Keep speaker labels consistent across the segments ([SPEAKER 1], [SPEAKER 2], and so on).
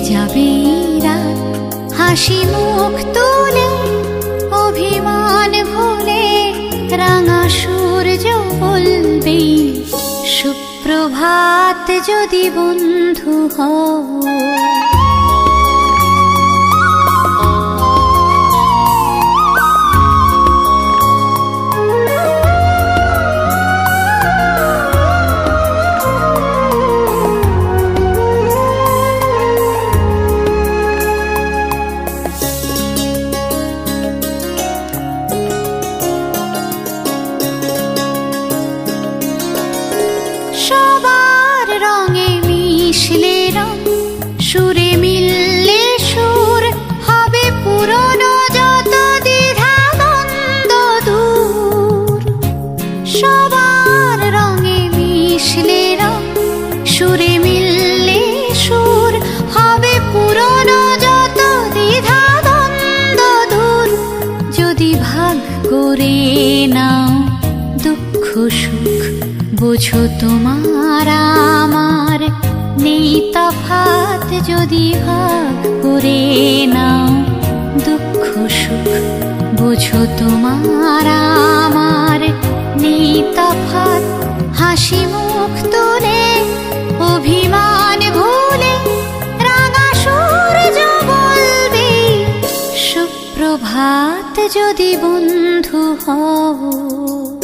[SPEAKER 1] যাবে হাসি মুখ তুলে অভিমান ভুলে রাঙা সূর্য বলবে সুপ্রভাত যদি বন্ধু হও। সবার রঙে মিশলে রং, সুরে মিললে সুর, হবে পুরনো যত দ্বিধা দ্বন্দ্ব দূর। যদি ভাগ করে নাও দুঃখ সুখ, বোঝো তোমার আমার নেই তফাত যদি ভাগ করে নাও দুঃখ সুখ, বোঝো তোমার আমার নেই তফাত হাসি মুখ তুলে অভিমান ভুলে রাঙা সূর্য বলবে সুপ্রভাত যদি বন্ধু হও।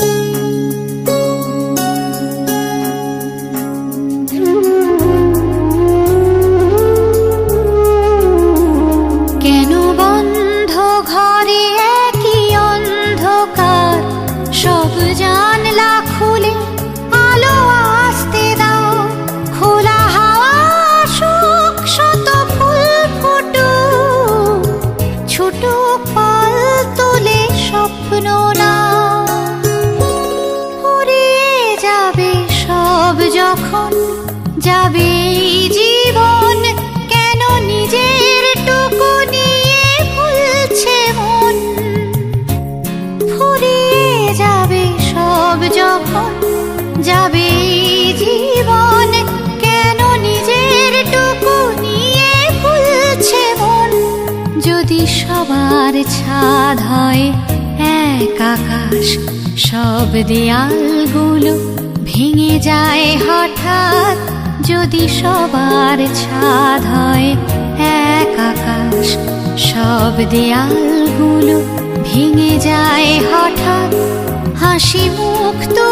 [SPEAKER 1] যাবে জীবন, কেন নিজের যদি সবার ছাদ হয় এক আকাশ, সব দেয়ালগুলো ভেঙে যায় হঠাৎ। যদি সবার ছাদ হয় এক আকাশ, সব দেয়ালগুলো ভেঙে যায় হঠাৎ। হাসি মুখ তুলে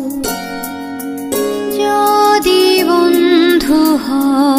[SPEAKER 1] যদি বন্ধু হও